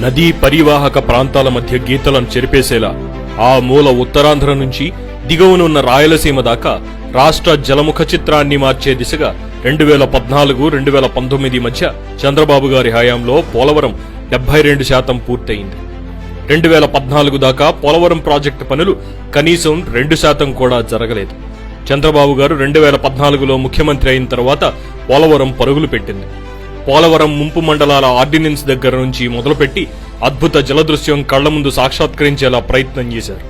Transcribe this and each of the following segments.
నదీ పరివాహక ప్రాంతాల మధ్య గీతలను చెరిపేసేలా ఆ మూల ఉత్తరాంధ్ర నుంచి దిగువనున్న రాయలసీమ దాకా రాష్ట్ర జలముఖ చిత్రాన్ని మార్చే దిశగా రెండు వేల పద్నాలుగు రెండు వేల పంతొమ్మిది మధ్య చంద్రబాబు గారి హయాంలో పోలవరం డెబ్బై రెండు శాతం పూర్తయింది. రెండు వేల పద్నాలుగు దాకా పోలవరం ప్రాజెక్టు పనులు కనీసం రెండు శాతం కూడా జరగలేదు. చంద్రబాబు గారు రెండు వేల పద్నాలుగులో ముఖ్యమంత్రి అయిన తర్వాత పోలవరం పరుగులు పెట్టింది. పోలవరం ముంపు మండలాల ఆర్డినెన్స్ దగ్గర నుంచి మొదలుపెట్టి అద్భుత జలదృశ్యం కళ్ళ ముందు సాక్షాత్కరించేలా ప్రయత్నం చేశారు.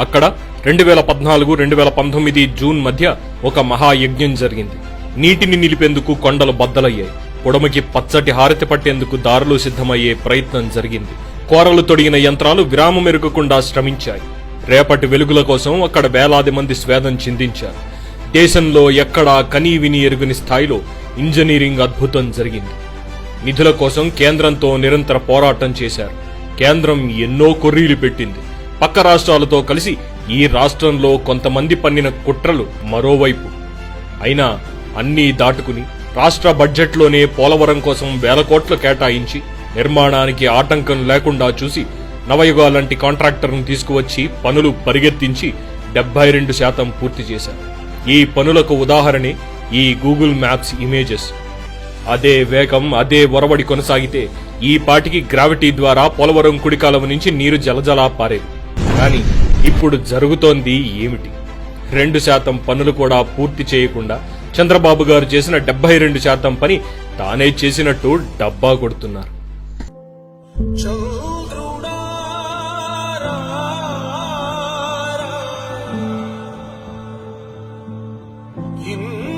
అక్కడ రెండు వేల పద్నాలుగు రెండు వేల పంతొమ్మిది జూన్ మధ్య ఒక మహాయజ్ఞం జరిగింది. నీటిని నిలిపేందుకు కొండలు బద్దలయ్యాయి. పొడమకి పచ్చటి హారతి పట్టేందుకు దారులు సిద్ధమయ్యే ప్రయత్నం జరిగింది. కోరలు తొడిగిన యంత్రాలు విరామం ఎరుగకుండా శ్రమించాయి. రేపటి వెలుగుల కోసం అక్కడ వేలాది మంది స్వేదం చిందించారు. దేశంలో ఎక్కడా కనీ విని ఎరుగని స్థాయిలో ఇంజనీరింగ్ అద్భుతం జరిగింది. నిధుల కోసం కేంద్రంతో నిరంతర పోరాటం చేశారు. కేంద్రం ఎన్నో కొర్రీలు పెట్టింది. పక్క రాష్ట్రాలతో కలిసి ఈ రాష్ట్రంలో కొంతమంది పన్నిన కుట్రలు మరోవైపు. అయినా అన్నీ దాటుకుని రాష్ట్ర బడ్జెట్లోనే పోలవరం కోసం వేల కోట్లు కేటాయించి నిర్మాణానికి ఆటంకం లేకుండా చూసి నవయుగా లాంటి కాంట్రాక్టర్ను తీసుకువచ్చి పనులు పరిగెత్తించి డెబ్బై రెండు శాతం పూర్తి చేశారు. ఈ పనులకు ఉదాహరణే ఈ గూగుల్ మ్యాప్స్ ఇమేజెస్. అదే వేగం అదే ఒరవడి కొనసాగితే ఈ పాటికి గ్రావిటీ ద్వారా పోలవరం కుడికాలం నుంచి నీరు జలజలా పారేది. కానీ ఇప్పుడు జరుగుతోంది ఏమిటి? రెండు శాతం పనులు కూడా పూర్తి చేయకుండా చంద్రబాబు గారు చేసిన డెబ్బై రెండు శాతం పని తానే చేసినట్టు డబ్బా కొడుతున్నారు. ఇంద్రుడా